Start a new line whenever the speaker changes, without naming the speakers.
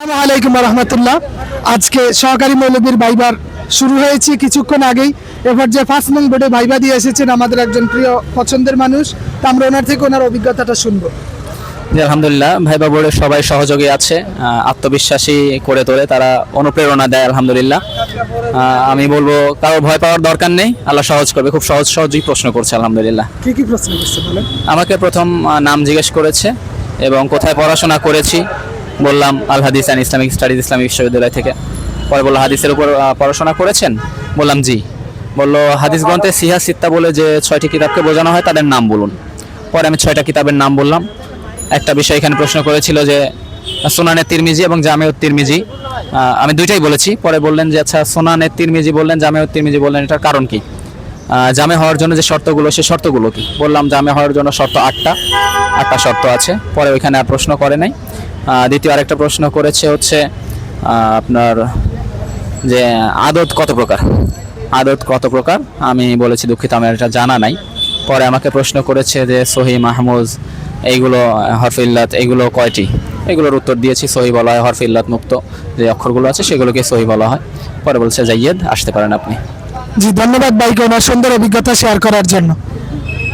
আসসালামু আলাইকুম রহমতুল্লাহ আজকে সহকারী মৌলবীর ভাইবার শুরু হয়েছে কিছুক্ষণ আগেই। এবার যে ফার্স্ট নং বোর্ডে ভাইবা দিয়ে এসেছেন আমাদের একজন প্রিয় পছন্দের মানুষ তা আমরা ওনার থেকে ওনার অভিজ্ঞতাটা শুনব।
আলহামদুলিল্লাহ ভাইবা বোর্ডের সবাই সহযোগী আছে আত্মবিশ্বাসী করে তোলে তারা অনুপ্রেরণা দেয় আলহামদুলিল্লাহ। আমি বলব কারও ভয় পাওয়ার দরকার নেই আল্লাহ সহজ করবে খুব সহজ সহজই প্রশ্ন করছে আলহামদুলিল্লাহ।
কি কি প্রশ্ন করছে
আমাকে প্রথম নাম জিজ্ঞেস করেছে এবং কোথায় পড়াশোনা করেছি বললাম আল হাদিস অ্যান্ড ইসলামিক স্টাডিজ ইসলামিক বিশ্ববিদ্যালয় থেকে। পরে বলল, হাদিসের উপর পড়াশোনা করেছেন? বললাম, জি। বলল, হাদিস গ্রন্থে সিহা সিত্তা বলে যে ছয়টি কিতাবকে বোঝানো হয়, তাদের নাম বলুন। পরে আমি ছয়টা কিতাবের নাম বললাম। একটা বিষয় এখানে প্রশ্ন করেছিল যে, সোনানে তিরমিজি এবং জামেউ তিরমিজি আমি দুইটাই বলেছি। পরে বললেন যে আচ্ছা সোনানে তিরমিজি বললেন জামেউ তিরমিজি বললেন, এটার কারণ কি? জামে হওয়ার জন্য যে শর্তগুলো সেই শর্তগুলো কি? বললাম, জামে হওয়ার জন্য শর্ত আটটা আটটা শর্ত আছে। পরে ওইখানে আর প্রশ্ন করে নাই। দ্বিতীয় আরেকটা প্রশ্ন করেছে হচ্ছে আপনার যে আদত কত প্রকার? আদত কত প্রকার? আমি বলেছি দুঃখিত, আমার এটা জানা নাই। পরে আমাকে প্রশ্ন করেছে যে সহি, মাহমুজ, এইগুলো, হরফিল্লাত, এইগুলো কয়টি? এগুলোর উত্তর দিয়েছি, সহি বলা হয় হরফিল্লাত মুক্ত যে অক্ষরগুলো আছে সেগুলোকে সহি বলা হয়। পরে বলছে, জাইয়েদ, আসতে পারেন আপনি।
জি, ধন্যবাদ ভাইকে ওনার সুন্দর অভিজ্ঞতা শেয়ার করার জন্য।